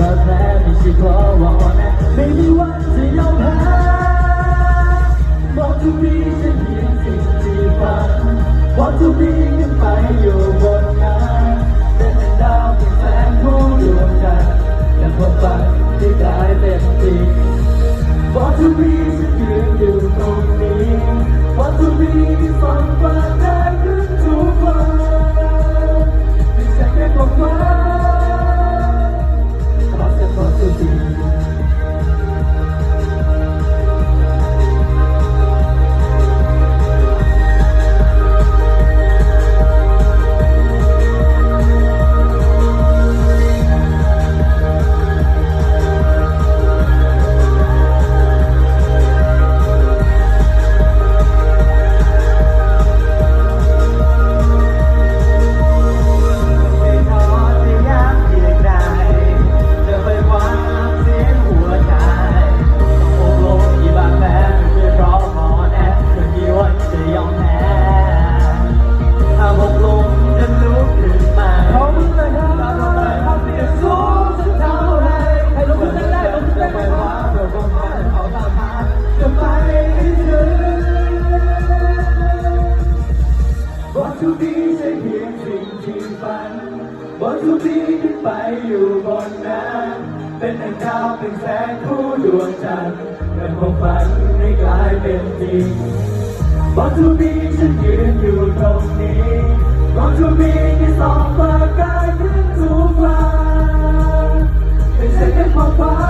บาดแผลไม่ใช่เพราะว่าอ่อนแอไม่มีวันจะยอมแพ้บอกทุกปีฉันเพียงสิ่งที่ฝันบอกทุกปีขึ้นไปอยู่บนนั้นเป็นดาวที่แสงผู้ดวงจันทร์และความฝันที่กลายเป็นจริงบอกทุกปีฉัน Want to be ใช่เพียงสิ่งที่ฝัน Want to be ขึ้นไปอยู่บนนั้นเป็นดังดาวเป็นแสงคู่ดวงจันทร์เป็นความฝันให้กลายเป็นจริง Want to be ฉันยืนอยู่ตรงนี้ Want to be ที่สองฟ้ากายขึ้นทุกวันเป็นเส้นแห่งความฝัน